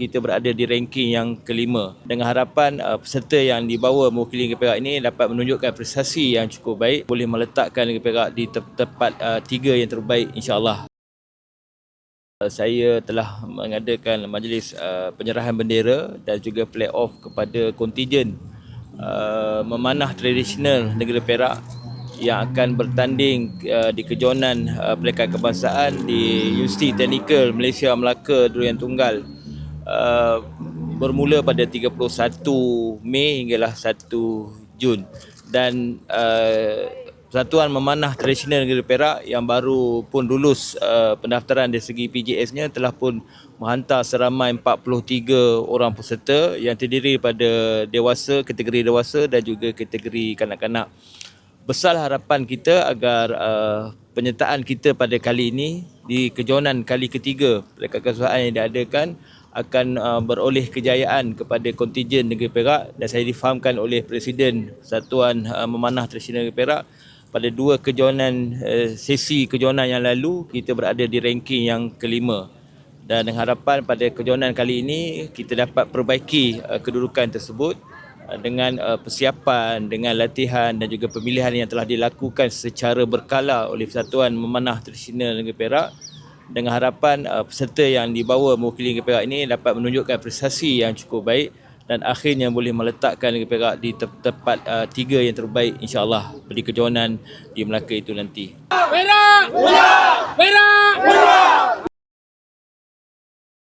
kita berada di ranking yang kelima. Dengan harapan uh, peserta yang dibawa mewakili Negeri Perak ini dapat menunjukkan prestasi yang cukup baik, boleh meletakkan Negeri Perak di te- tempat uh, tiga yang terbaik insya-Allah. Uh, Saya telah mengadakan majlis uh, penyerahan bendera dan juga play off kepada kontijen uh, memanah tradisional negeri Perak yang akan bertanding uh, di kejohanan uh, Peringkat Kebangsaan di Universiti Teknikal Malaysia Melaka Durian Tunggal uh, bermula pada 31 Mei hinggalah 1 Jun dan uh, Persatuan Memanah Tradisional Negeri Perak yang baru pun lulus uh, pendaftaran dari segi PJS-nya telah pun menghantar seramai 43 orang peserta yang terdiri daripada dewasa, kategori dewasa dan juga kategori kanak-kanak. Besar harapan kita agar uh, penyertaan kita pada kali ini di kejohanan kali ketiga Peringkat Kesusahan yang diadakan akan uh, beroleh kejayaan kepada kontijen Negeri Perak dan saya difahamkan oleh Presiden Persatuan uh, Memanah Tradisional Negeri Perak. Pada dua kejohanan uh, sesi kejohanan yang lalu kita berada di ranking yang kelima. Dan dengan harapan pada kejohanan kali ini kita dapat perbaiki uh, kedudukan tersebut dengan uh, persiapan dengan latihan dan juga pemilihan yang telah dilakukan secara berkala oleh Persatuan Memanah Tradisional Negeri Perak dengan harapan uh, peserta yang dibawa mewakili Negeri Perak ini dapat menunjukkan prestasi yang cukup baik dan akhirnya boleh meletakkan Negeri Perak di te- tempat uh, tiga yang terbaik insyaAllah kejohanan di Melaka itu nanti. Perak! Perak! Perak!